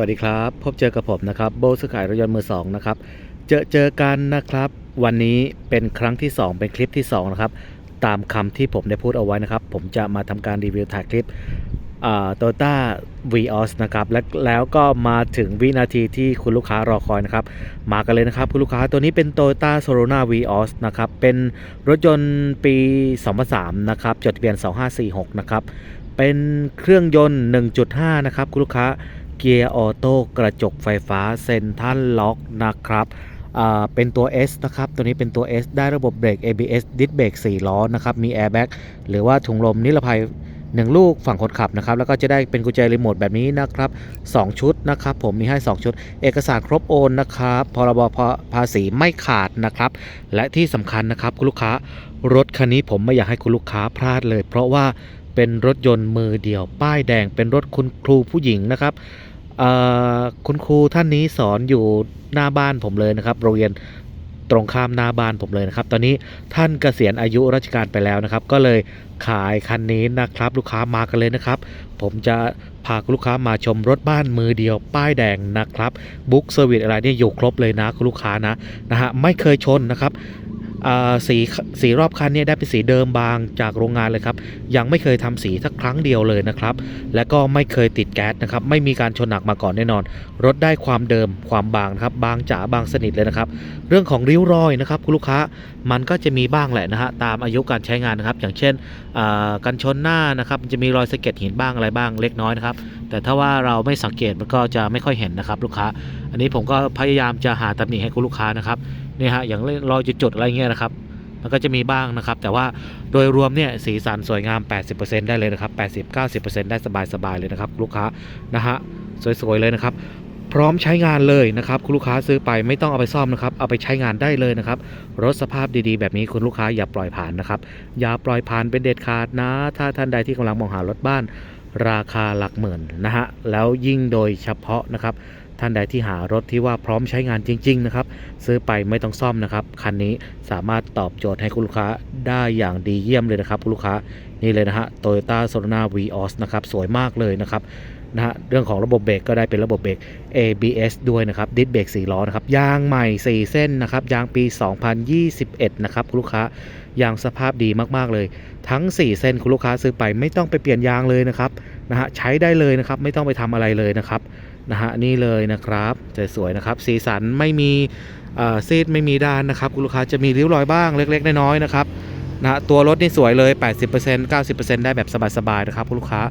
วัสดีครับ พบเจอกับผมนะครับโบซื้อขายรถยนต์มือสองนะครับเจอเจอกันนะครับ วันนี้เป็นครั้งที่ 2 เป็นคลิปที่2นะครับตามคำที่ผมได้พูดเอาไว้นะครับ ผมจะมาทำการรีวิวถ่ายคลิปโตโยต้าวีออสนะครับและแล้วก็มาถึงวินาทีที่คุณลูกค้ารอคอยนะครับ มากันเลยนะครับ คุณลูกค้าตัวนี้เป็น Toyota Sorona Vios นะครับ เป็นรถยนต์ปี 2003 นะครับ จดทะเบียน 2546 นะครับ เป็นเครื่องยนต์ 1.5 นะครับ คุณลูกค้า เกียร์ออโต้กระจกไฟฟ้าเซนทันล็อกนะครับเป็นตัว S นะครับ ตัวนี้เป็นตัว S ได้ระบบเบรก ABS ดิสเบรก4ล้อนะครับ มีแอร์แบ็กหรือว่าถุงลมนิรภัย 1 ลูกฝั่งคนขับนะครับ แล้วก็จะได้เป็นกุญแจรีโมทแบบนี้นะครับ 2 ชุดนะครับ ผมมีให้ 2 ชุด เอกสารครบโอนนะครับพรบภาษีไม่ขาดนะครับ และที่สำคัญนะครับคุณลูกค้ารถคันนี้ผมไม่อยากให้คุณลูกค้าพลาดเลย เพราะว่าเป็นรถยนต์มือเดียวป้ายแดงเป็นรถคุณครูผู้หญิงนะครับ คุณครูท่านนี้สอนอยู่หน้าบ้านผมเลยนะครับ โรงเรียนตรงข้ามหน้าบ้านผมเลยนะครับ ตอนนี้ท่านเกษียณอายุราชการไปแล้วนะครับ ก็เลยขายคันนี้นะครับ ลูกค้ามากันเลยนะครับ ผมจะพาลูกค้ามาชมรถบ้านมือเดียวป้ายแดงนะครับบุ๊กเซอร์วิสอะไรเนี่ยอยู่ครบเลยนะคุณลูกค้านะนะฮะไม่เคยชนนะครับ สีสีรอบคันเนี่ยได้เป็นสีเดิมบางจากโรงงานเลยครับ ยังไม่เคยทำสีสักครั้งเดียวเลยนะครับ และก็ไม่เคยติดแก๊สนะครับ ไม่มีการชนหนักมาก่อนแน่นอน รถได้ความเดิมความบางนะครับ บางจ๋าบางสนิทเลยนะครับ เรื่องของริ้วรอยนะครับคุณลูกค้ามันก็จะมีบ้างแหละนะฮะตามอายุการใช้งานนะครับ อย่างเช่นอ่ากันชนหน้านะครับจะมีรอยสะเก็ดหินบ้างอะไรบ้างเล็กน้อยนะครับแต่ถ้าว่าเราไม่สังเกตมันก็จะไม่ค่อยเห็นนะครับ ลูกค้าอันนี้ผมก็พยายามจะหาตำหนิให้คุณลูกค้านะครับเนี่ยฮะอย่างรอยจุดๆอะไรเงี้ยนะครับ มันก็จะมีบ้างนะครับ แต่ว่าโดยรวมเนี่ยสีสันสวยงาม 80%ได้เลยนะครับ 80-90%ได้สบายๆเลยนะครับลูกค้านะฮะสวยๆเลยนะครับพร้อมใช้งานเลยนะครับคุณลูกค้าซื้อไปไม่ต้องเอาไปซ่อมนะครับ เอาไปใช้งานได้เลยนะครับ รถสภาพดีๆ แบบนี้คุณลูกค้าอย่าปล่อยผ่านนะครับ อย่าปล่อยผ่านเป็นเด็ดขาดนะ ถ้าท่านใดที่กำลังมองหารถบ้าน ราคาหลักหมื่นนะฮะแล้วยิ่งโดยเฉพาะนะครับ ท่านใดที่หารถที่ว่าพร้อมใช้งานจริง ๆ นะครับ ซื้อไปไม่ต้องซ่อมนะครับ คันนี้สามารถตอบโจทย์ให้คุณลูกค้าได้อย่างดีเยี่ยมเลยนะครับคุณลูกค้านี่เลยนะฮะ Toyota Sorona Vios นะครับสวยมากเลยนะครับนะฮะเรื่องของระบบเบรกก็ได้เป็นระบบเบรก ABS ด้วยนะครับดิสเบรก4ล้อนะครับยางใหม่ 4 เส้นนะครับยางปี 2021 นะครับคุณลูกค้ายางสภาพดีมากๆเลย ทั้ง 4 เส้นคุณลูกค้าซื้อไปไม่ต้องไปเปลี่ยนยางเลยนะครับนะฮะใช้ได้เลยนะครับไม่ต้องไปทำอะไรเลยนะครับ นะฮะนี่เลยนะครับสวยๆนะครับ สีสันไม่มีเอ่อซีดไม่มีด้านนะครับคุณลูกค้าจะมีริ้วรอยบ้างเล็ก ๆ น้อยๆนะครับนะตัวรถนี่สวยเลย 80% 90%ได้แบบสบายๆนะครับคุณลูกค้า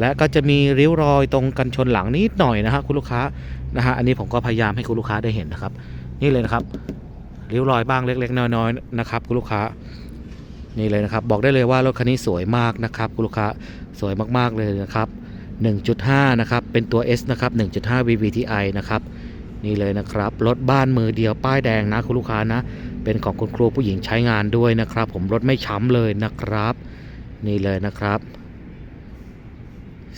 และก็จะมีริ้วรอยตรงกันชนหลังนิดหน่อยนะฮะคุณลูกค้านะฮะอันนี้ผมก็พยายามให้คุณลูกค้าได้เห็นนะครับ นี่เลยนะครับริ้วรอยบ้างเล็ก ๆ น้อยๆนะครับคุณลูกค้านี่เลยนะครับ บอกได้เลยว่ารถคันนี้สวยมากนะครับคุณลูกค้าสวยมากๆเลยนะครับ 1.5 นะครับ เป็นตัว S นะครับ 1.5 VVTi นะครับ นี่เลยนะครับ รถบ้านมือเดียวป้ายแดงนะคุณลูกค้านะ เป็นของคุณครูผู้หญิงใช้งานด้วยนะครับ ผมรถไม่ช้ำเลยนะครับ นี่เลยนะครับ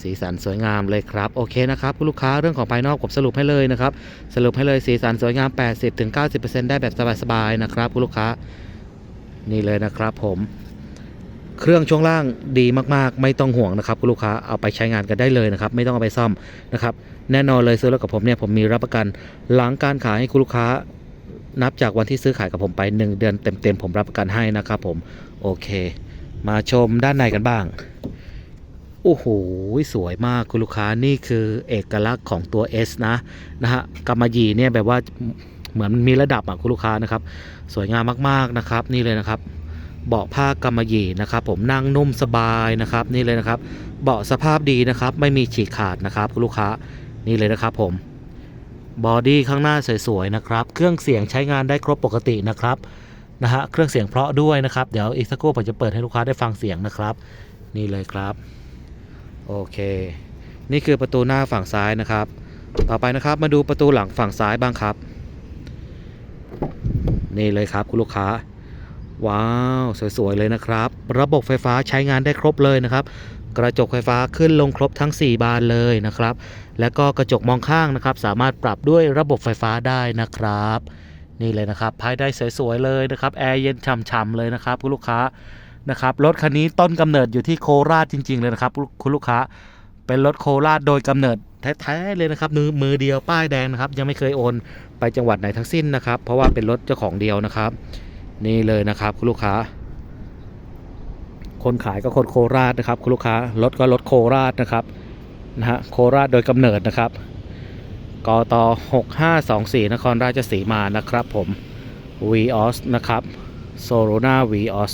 สีสันสวยงามเลยครับโอเคนะครับคุณลูกค้าเรื่องของภายนอกผมสรุปให้เลยนะครับสรุปให้เลยสีสันสวยงาม 80-90%ได้แบบสบายๆนะครับคุณลูกค้านี่เลยนะครับผม เครื่องช่วงล่างดีมากๆ ไม่ต้องห่วงนะครับคุณลูกค้าเอาไปใช้งานกันได้เลยนะครับ ไม่ต้องเอาไปซ่อมนะครับ แน่นอนเลยซื้อรถกับผมเนี่ยผมมีรับประกัน หลังการขายให้คุณลูกค้า นับจากวันที่ซื้อขายกับผมไป 1 เดือนเต็มๆผมรับประกันให้นะครับผมโอเค มาชมด้านในกันบ้างโอ้โห สวยมากคุณลูกค้านี่คือเอกลักษณ์ของตัว S นะนะฮะกำมะหยี่เนี่ยแบบว่าเหมือนมันมีระดับอะคุณลูกค้านะครับ สวยงามมากๆนะครับ นี่เลยนะครับ เบาะผ้ากำมะหยี่นะครับ ผมนั่งนุ่มสบายนะครับ นี่เลยนะครับ เบาะสภาพดีนะครับ ไม่มีฉีกขาดนะครับคุณลูกค้านี่เลยนะครับ ผมบอดี้ข้างหน้าสวยๆนะครับ เครื่องเสียงใช้งานได้ครบปกตินะครับนะฮะเครื่องเสียงเพราะด้วยนะครับเดี๋ยวอีกสักครู่ผมจะเปิดให้ลูกค้าได้ฟังเสียงนะครับ นี่เลยครับ โอเค นี่คือประตูหน้าฝั่งซ้ายนะครับ ต่อไปนะครับมาดูประตูหลังฝั่งซ้ายบ้างครับ นี่เลยครับคุณลูกค้า ว้าว สวย ๆ เลยนะครับ ระบบไฟฟ้าใช้งานได้ครบเลยนะครับ กระจกไฟฟ้าขึ้นลงครบทั้ง 4 บานเลยนะครับ แล้วก็กระจกมองข้างนะครับ สามารถปรับด้วยระบบไฟฟ้าได้นะครับ นี่เลยนะครับภายในสวย ๆ เลยนะครับ แอร์เย็นฉ่ำๆเลยนะครับคุณลูกค้านะครับรถคันนี้ต้นกำเนิดอยู่ที่โคราชจริง ๆ เลยนะครับคุณลูกค้าเป็นรถโคราชโดยกำเนิดแท้ๆเลยนะครับมือมือเดียวป้ายแดงนะครับ ยังไม่เคยโอนไปจังหวัดไหนทั้งสิ้นนะครับ เพราะว่าเป็นรถเจ้าของเดียวนะครับ นี่เลยนะครับคุณลูกค้า คนขายก็คนโคราชนะครับคุณลูกค้ารถก็รถโคราชนะครับนะฮะโคราชโดยกำเนิดนะครับกต6524 นครราชสีมานะครับผม v ีออสนะครับโซโ n นา v ีออส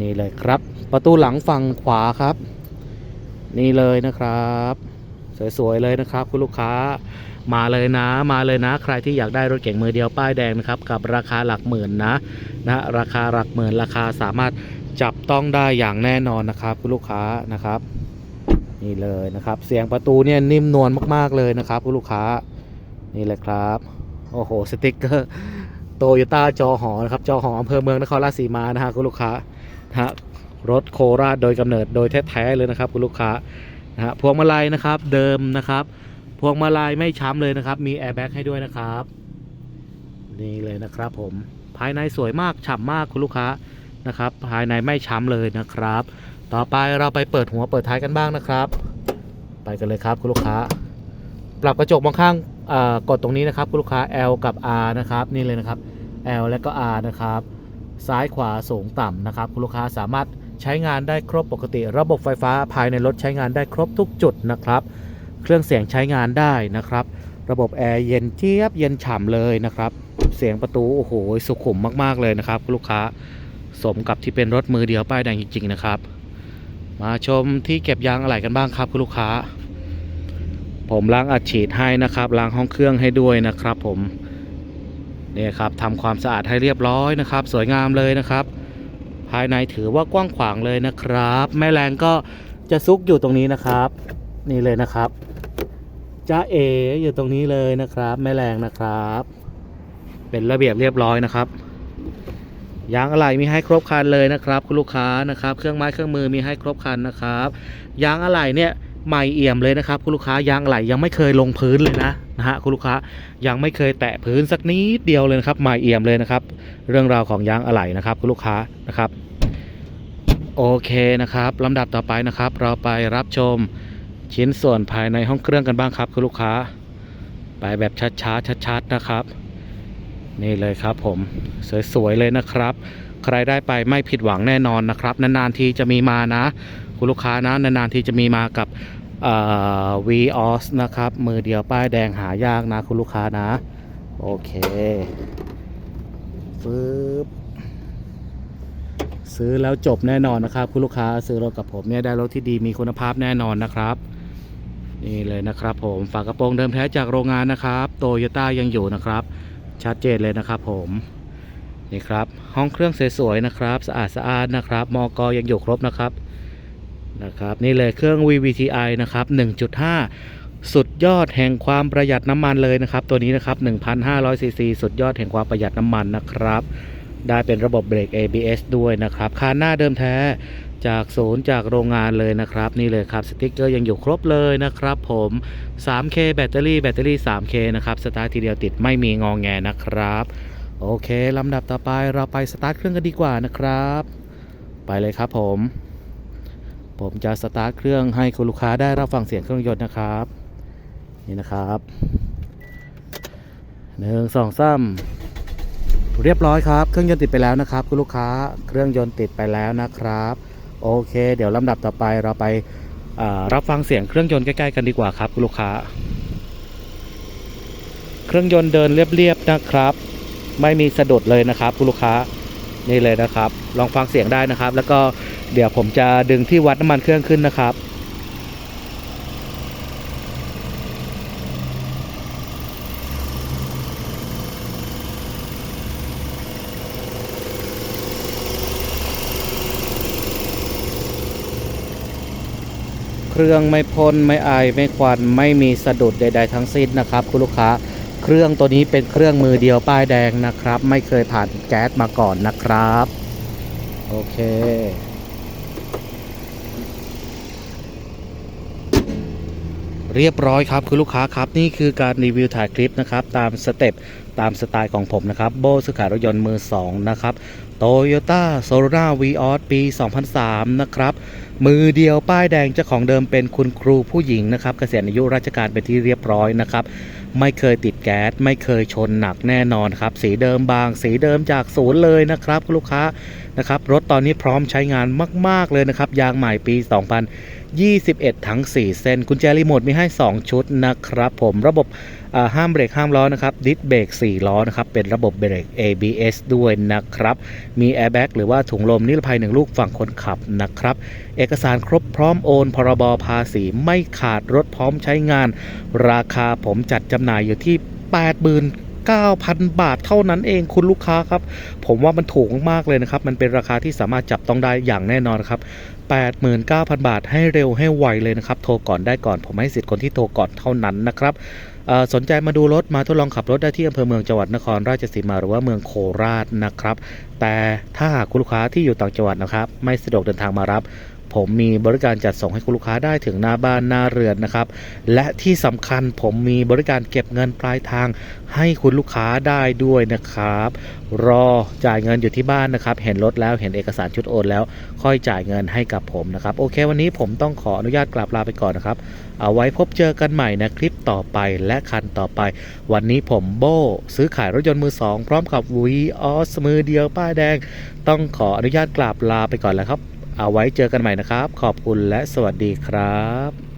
นี่เลยครับ ประตูหลังฝั่งขวาครับ นี่เลยนะครับ สวยๆเลยนะครับคุณลูกค้า มาเลยนะ มาเลยนะ ใครที่อยากได้รถเก่งมือเดียวป้ายแดงนะครับกับราคาหลักหมื่นนะนะราคาหลักหมื่นราคาสามารถจับต้องได้อย่างแน่นอนนะครับคุณลูกค้านะครับ นี่เลยนะครับ เสียงประตูเนี่ยนิ่มนวลมากๆเลยนะครับคุณลูกค้านี่เลยครับโอ้โหสติ๊กเกอร์โตโยต้าจอหอนะครับจอหออำเภอเมืองนครราชสีมานะฮะคุณลูกค้านะฮะรถโคราชโดยกำเนิดโดยแท้ๆเลยนะครับคุณลูกค้านะฮะพวงมาลัยนะครับเดิมนะครับ พวงมาลัยไม่ช้ำเลยนะครับ มีแอร์แบ็กให้ด้วยนะครับ นี่เลยนะครับผมภายในสวยมากฉ่ำมากคุณลูกค้านะครับ ภายในไม่ช้ำเลยนะครับ ต่อไปเราไปเปิดหัวเปิดท้ายกันบ้างนะครับ ไปกันเลยครับคุณลูกค้า ปรับกระจกมองข้างอ่ากดตรงนี้นะครับคุณลูกค้า L กับ R นะครับนี่เลยนะครับ L และก็ R นะครับ ซ้ายขวาสูงต่ำนะครับ คุณลูกค้าสามารถใช้งานได้ครบปกติ ระบบไฟฟ้าภายในรถใช้งานได้ครบทุกจุดนะครับ เครื่องเสียงใช้งานได้นะครับ ระบบแอร์เย็นเจี๊ยบเย็นฉ่ำเลยนะครับ เสียงประตูโอ้โหสุขุมมากๆเลยนะครับคุณลูกค้าสมกับที่เป็นรถมือเดียวป้ายแดงจริงๆนะครับ มาชมที่เก็บยางอะไหล่กันบ้างครับคุณลูกค้า ผมล้างอัดฉีดให้นะครับล้างห้องเครื่องให้ด้วยนะครับ ผมเนี่ยครับทำความสะอาดให้เรียบร้อยนะครับ สวยงามเลยนะครับ ภายในถือว่ากว้างขวางเลยนะครับ แม่แรงก็จะซุกอยู่ตรงนี้นะครับ นี่เลยนะครับ จ้าเออยู่ตรงนี้เลยนะครับ แม่แรงนะครับ เป็นระเบียบเรียบร้อยนะครับยางอะไหล่มีให้ครบคันเลยนะครับ คุณลูกค้านะครับ เครื่องไม้เครื่องมือมีให้ครบคันนะครับยางอะไหล่เนี่ยใหม่เอี่ยมเลยนะครับ คุณลูกค้ายางอะไหล่ยังไม่เคยลงพื้นเลยนะนะฮะคุณลูกค้ายังไม่เคยแตะพื้นสักนิดเดียวเลยนะครับใหม่เอี่ยมเลยนะครับ เรื่องราวของยางอะไหล่นะครับ คุณลูกค้านะครับ โอเคนะครับลำดับต่อไปนะครับ เราไปรับชม ชิ้นส่วนภายในห้องเครื่องกันบ้างครับ คุณลูกค้า ไปแบบช้าๆชัดๆนะครับ นี่เลยครับผมสวยๆเลยนะครับ ใครได้ไปไม่ผิดหวังแน่นอนนะครับ นานๆทีจะมีมานะ คุณลูกค้านะนานๆทีจะมีมากับวีออสนะครับ มือเดียวป้ายแดงหายากนะ คุณลูกค้านะ โอเคปึ๊บซื้อแล้วจบแน่นอนนะครับ คุณลูกค้าซื้อรถกับผมเนี่ยได้รถที่ดีมีคุณภาพแน่นอนนะครับ นี่เลยนะครับผมฝากระโปรงเดิมแท้จากโรงงานนะครับโตโยต้ายังอยู่นะครับ ชัดเจนเลยนะครับผมนี่ครับห้องเครื่องสวยๆนะครับ สะอาดสะอาดนะครับมอกยังอยู่ครบนะครับนะครับนี่เลยเครื่อง VVTi นะครับ 1.5 สุดยอดแห่งความประหยัดน้ำมันเลยนะครับ ตัวนี้นะครับ 1,500ซีซีสุดยอดแห่งความประหยัดน้ำมันนะครับ ได้เป็นระบบเบรก ABS ด้วยนะครับคานหน้าเดิมแท้ จากศูนย์จากโรงงานเลยนะครับ นี่เลยครับ สติกเกอร์ยังอยู่ครบเลยนะครับผม 3K แบตเตอรี่แบตเตอรี่ 3K นะครับ สตาร์ททีเดียวติดไม่มีงองแงนะครับ โอเคลำดับต่อไปเราไปสตาร์ทเครื่องกันดีกว่านะครับ ไปเลยครับผม ผมจะสตาร์ทเครื่องให้คุณลูกค้าได้รับฟังเสียงเครื่องยนต์นะครับ นี่นะครับหนึ่งสองสามเรียบร้อยครับ เครื่องยนต์ติดไปแล้วนะครับ คุณลูกค้าเครื่องยนต์ติดไปแล้วนะครับ โอเค เดี๋ยวลำดับต่อไปเราไปรับฟังเสียงเครื่องยนต์ใกล้ๆกันดีกว่าครับคุณลูกค้า เครื่องยนต์เดินเรียบๆนะครับ ไม่มีสะดุดเลยนะครับคุณลูกค้านี่เลยนะครับ ลองฟังเสียงได้นะครับ แล้วก็เดี๋ยวผมจะดึงที่วัดน้ำมันเครื่องขึ้นนะครับ เครื่องไม่พ่นไม่ไอายไม่ควันไม่มีสะดุดใด ๆ ทั้งสิ้นนะครับคุณลูกค้าเครื่องตัวนี้เป็นเครื่องมือเดียวป้ายแดงนะครับ ไม่เคยผ่านแก๊สมาก่อนนะครับ โอเค เรียบร้อยครับคุณลูกค้าครับนี่คือการรีวิวถ่ายคลิปนะครับตามสเต็ปตามสไตล์ของผมนะครับโบซื้อขายรถยนต์มือ 2 นะครับโตโยต้าโซโลนาวีออสปี 2003 นะครับ มือเดียวป้ายแดงเจ้าของเดิมเป็นคุณครูผู้หญิงนะครับเกษียณอายุราชการเป็นที่เรียบร้อยนะครับ ไม่เคยติดแก๊ส ไม่เคยชนหนักแน่นอนครับ สีเดิมบาง สีเดิมจากศูนย์เลยนะครับคุณลูกค้านะครับ รถตอนนี้พร้อมใช้งานมาก ๆ เลยนะครับ ยางใหม่ปี 2000 21 ทั้ง 4 เส้น กุญแจรีโมทมีให้ 2 ชุดนะครับ ผมระบบห้ามเบรกห้ามล้อนะครับดิสเบรก4 ล้อนะครับ เป็นระบบเบรก ABS ด้วยนะครับ มีแอร์แบ็กหรือว่าถุงลมนิรภัยหนึ่งลูกฝั่งคนขับนะครับ เอกสารครบพร้อมโอน พรบภาษีไม่ขาดรถพร้อมใช้งาน ราคาผมจัดจำหน่ายอยู่ที่ 9,000 บาทเท่านั้นเองคุณลูกค้าครับ ผมว่ามันถูกมากเลยนะครับ มันเป็นราคาที่สามารถจับต้องได้อย่างแน่นอนครับ89,000 บาทให้เร็วให้ไวเลยนะครับ โทรก่อนได้ก่อน ผมให้สิทธิ์คนที่โทรก่อนเท่านั้นนะครับสนใจมาดูรถมาทดลองขับรถได้ที่อำเภอเมืองจังหวัดนครราชสีมาหรือว่าเมืองโคราชนะครับ แต่ถ้าหากคุณลูกค้าที่อยู่ต่างจังหวัดนะครับ ไม่สะดวกเดินทางมารับ ผมมีบริการจัดส่งให้คุณลูกค้าได้ถึงหน้าบ้านหน้าเรือนนะครับ และที่สำคัญผมมีบริการเก็บเงินปลายทาง ให้คุณลูกค้าได้ด้วยนะครับ รอจ่ายเงินอยู่ที่บ้านนะครับ เห็นรถแล้วเห็นเอกสารชุดโอนแล้วค่อยจ่ายเงินให้กับผมนะครับ โอเค วันนี้ผมต้องขออนุญาตกลับลาไปก่อนนะครับ เอาไว้พบเจอกันใหม่ในคลิปต่อไปและคันต่อไป วันนี้ผมโบซื้อขายรถยนต์มือสองพร้อมกับ v ีออสมือเดียวป้ายแดง ต้องขออนุญาตกลับลาไปก่อนแล้วครับ เอาไว้เจอกันใหม่นะครับ ขอบคุณและสวัสดีครับ